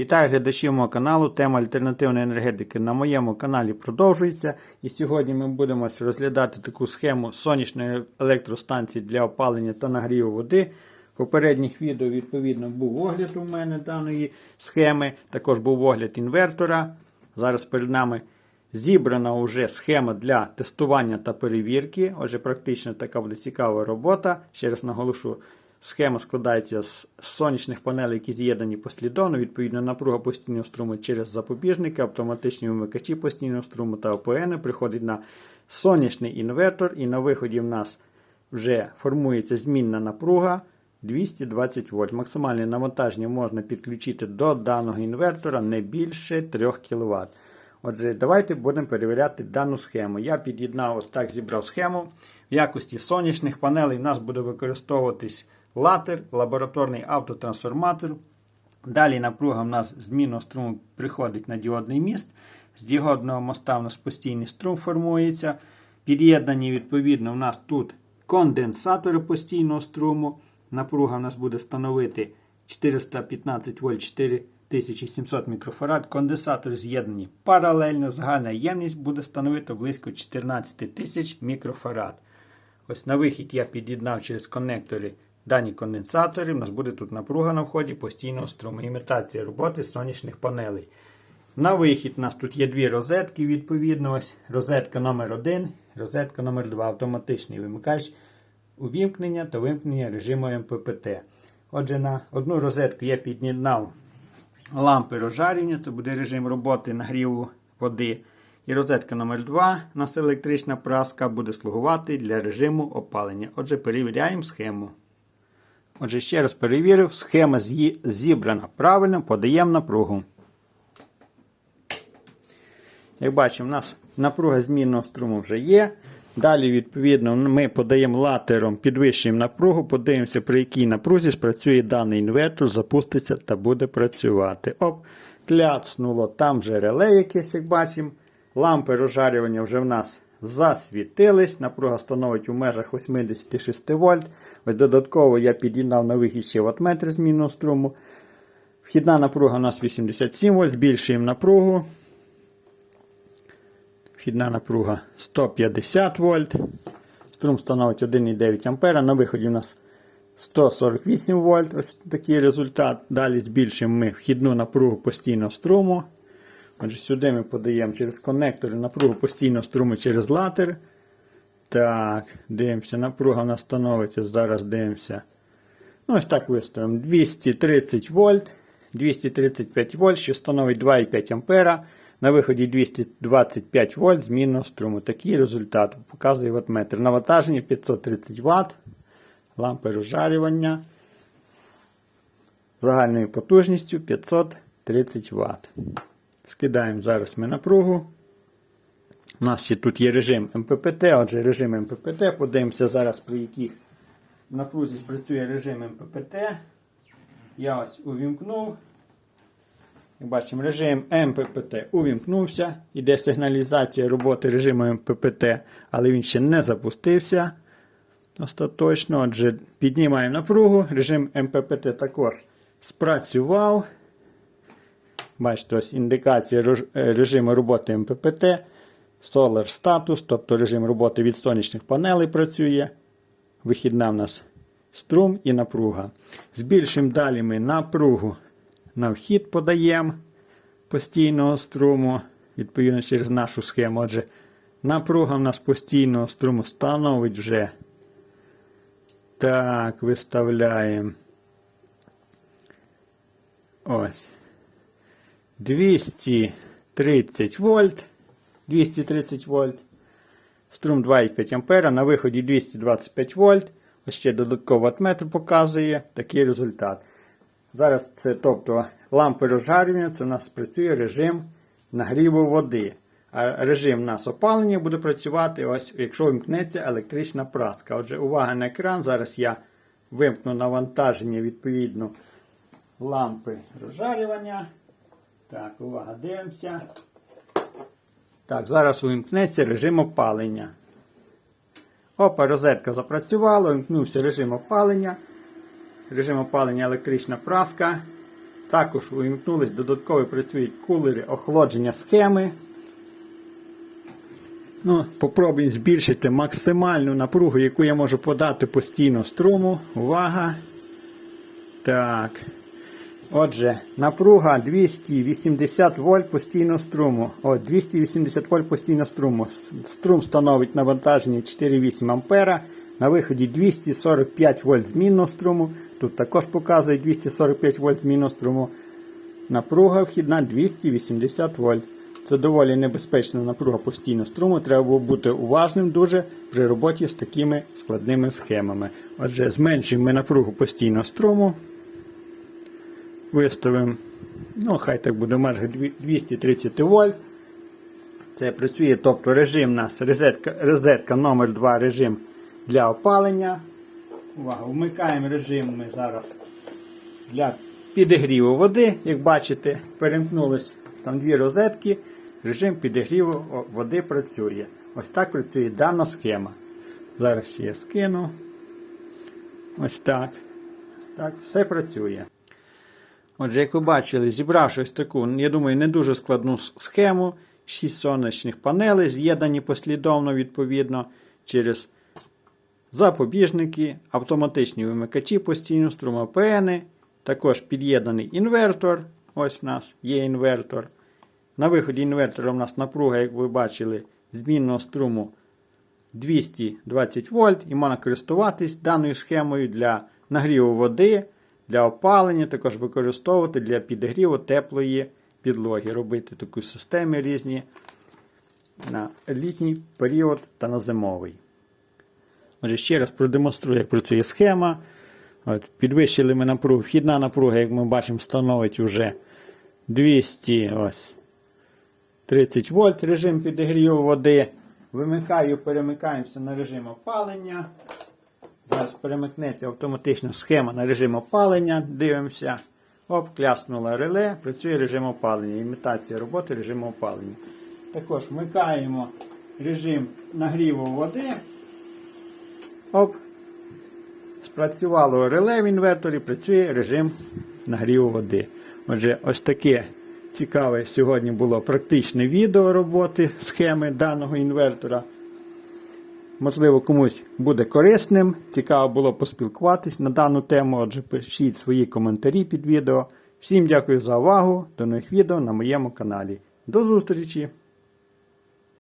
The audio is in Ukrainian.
Вітаю глядачів мого каналу. Тема альтернативної енергетики на моєму каналі продовжується. І сьогодні ми будемо розглядати таку схему сонячної електростанції для опалення та нагріву води. В попередніх відео, відповідно, був огляд у мене даної схеми. Також був огляд інвертора. Зараз перед нами зібрана вже схема для тестування та перевірки. Отже, практично така буде цікава робота. Ще раз наголошу. Схема складається з сонячних панелей, які з'єднані послідовно, відповідно напруга постійного струму через запобіжники, автоматичні вимикачі постійного струму та ОПН приходить на сонячний інвертор, і на виході в нас вже формується змінна напруга 220 вольт. Максимальне навантаження можна підключити до даного інвертора не більше 3 кВт. Отже, давайте будемо перевіряти дану схему. Я під'єднав ось так, зібрав схему. В якості сонячних панелей в нас буде використовуватись латер, лабораторний автотрансформатор. Далі напруга в нас змінного струму приходить на діодний міст. З діодного моста в нас постійний струм формується. Під'єднані, відповідно, в нас тут конденсатори постійного струму. Напруга в нас буде становити 415 вольт 4700 мікрофарад. Конденсатори з'єднані паралельно. Загальна ємність буде становити близько 14 тисяч мікрофарад. Ось на вихід я під'єднав через конектори дані конденсатори. У нас буде тут напруга на вході постійного струму. Імітація роботи сонячних панелей. На вихід у нас тут є дві розетки, відповідно. Ось розетка номер 1 розетка номер 2 автоматичний вимикач увімкнення та вимкнення режиму МППТ. Отже, на одну розетку я під'єднав лампи розжарювання, це буде режим роботи нагріву води. І розетка номер 2 у нас електрична праска буде слугувати для режиму опалення. Отже, перевіряємо схему. Отже, ще раз перевірив, схема зібрана правильно, подаємо напругу. Як бачимо, у нас напруга змінного струму вже є. Далі, відповідно, ми подаємо латером, підвищуємо напругу, подивимося, при якій напрузі спрацює даний інвертор, запуститься та буде працювати. Оп, кляцнуло, там вже реле якесь, як бачимо. Лампи розжарювання вже в нас засвітились. Напруга становить у межах 86 вольт. Додатково я під'єднав на вихід ще ваттметр змінного струму. Вхідна напруга у нас 87 вольт, збільшуємо напругу. Вхідна напруга 150 вольт. Струм становить 1,9 А. На виході у нас 148 вольт. Ось такий результат. Далі збільшуємо ми вхідну напругу постійного струму. Отже, сюди ми подаємо через конектори напругу постійного струму через латер. Так, дивимося, напруга у нас становиться. Зараз дивимося. Ну, ось так виставимо. 230 вольт, 235 вольт, що становить 2,5 ампера. На виході 225 вольт змінного струму. Такий результат показує ваттметр. Навантаження 530 Вт. Лампи розжарювання загальною потужністю 530 Вт. Скидаємо зараз ми напругу. У нас ще тут є режим МППТ, отже, режим МППТ. Подивимося зараз, при яких напрузі спрацює режим МППТ. Я ось увімкнув. Бачимо, режим МППТ увімкнувся. Іде сигналізація роботи режиму МППТ, але він ще не запустився. Остаточно. Отже, піднімаємо напругу. Режим МППТ також спрацював. Бачите, ось індикація е, режиму роботи МППТ. Solar Status, тобто режим роботи від сонячних панелей працює. Вихідна в нас струм і напруга. Збільшимо далі ми напругу на вхід подаємо постійного струму, відповідно через нашу схему. Отже, напруга в нас постійного струму становить вже. Так, виставляємо. Ось. 230 вольт. 230 вольт. Струм 2,5 ампера. На виході 225 вольт. Ось ще додатково ваттметр показує такий результат. Зараз це, тобто, лампи розжарювання, це у нас працює режим нагріву води. А режим у нас опалення буде працювати, ось, якщо вимкнеться електрична праска. Отже, увага на екран. Зараз я вимкну навантаження відповідно лампи розжарювання. Так, увага, дивимося. Так, зараз увімкнеться режим опалення. Опа, розетка запрацювала, вимкнувся режим опалення. Режим опалення електрична праска. Також увімкнулись додатково працюють кулери охолодження схеми. Ну, попробуємо збільшити максимальну напругу, яку я можу подати постійно струму. Увага. Так. Отже, напруга 280 вольт постійного струму. О, 280 вольт постійного струму. Струм становить навантаження 4,8 ампера. На виході 245 вольт змінного струму. Тут також показує 245 вольт змінного струму. Напруга вхідна 280 вольт. Це доволі небезпечна напруга постійного струму. Треба було бути уважним дуже при роботі з такими складними схемами. Отже, зменшуємо напругу постійного струму. Виставимо, ну, хай так буде дві- 230 вольт. Це працює, тобто режим у нас розетка, розетка номер 2 режим для опалення. Увага, вмикаємо режим ми зараз для підігріву води. Як бачите, перемкнулись там дві розетки. Режим підігріву води працює. Ось так працює дана схема. Зараз ще я скину. Ось так. Ось так. Все працює. Отже, як ви бачили, зібравши таку, я думаю, не дуже складну схему. 6 сонячних панелей, з'єднані послідовно відповідно через запобіжники, автоматичні вимикачі постійного струму АПН, також під'єднаний інвертор. Ось в нас є інвертор. На виході інвертора у нас напруга, як ви бачили, змінного струму 220 вольт і можна користуватись даною схемою для нагріву води, для опалення, також використовувати для підігріву теплої підлоги, робити такі системи різні на літній період та на зимовий. Отже, ще раз продемонструю, як працює схема. От, підвищили ми напругу. Вхідна напруга, як ми бачимо, становить вже 200 ось, 30 вольт режим підігріву води. Вимикаю, перемикаємося на режим опалення. Зараз перемикнеться автоматично схема на режим опалення. Дивимося. Оп, кляснула реле, працює режим опалення. Імітація роботи режиму опалення. Також вмикаємо режим нагріву води. Оп. Спрацювало реле в інверторі, працює режим нагріву води. Отже, ось таке цікаве сьогодні було практичне відео роботи схеми даного інвертора. Можливо, комусь буде корисним. Цікаво було поспілкуватись на дану тему. Отже, пишіть свої коментарі під відео. Всім дякую за увагу. До нових відео на моєму каналі. До зустрічі!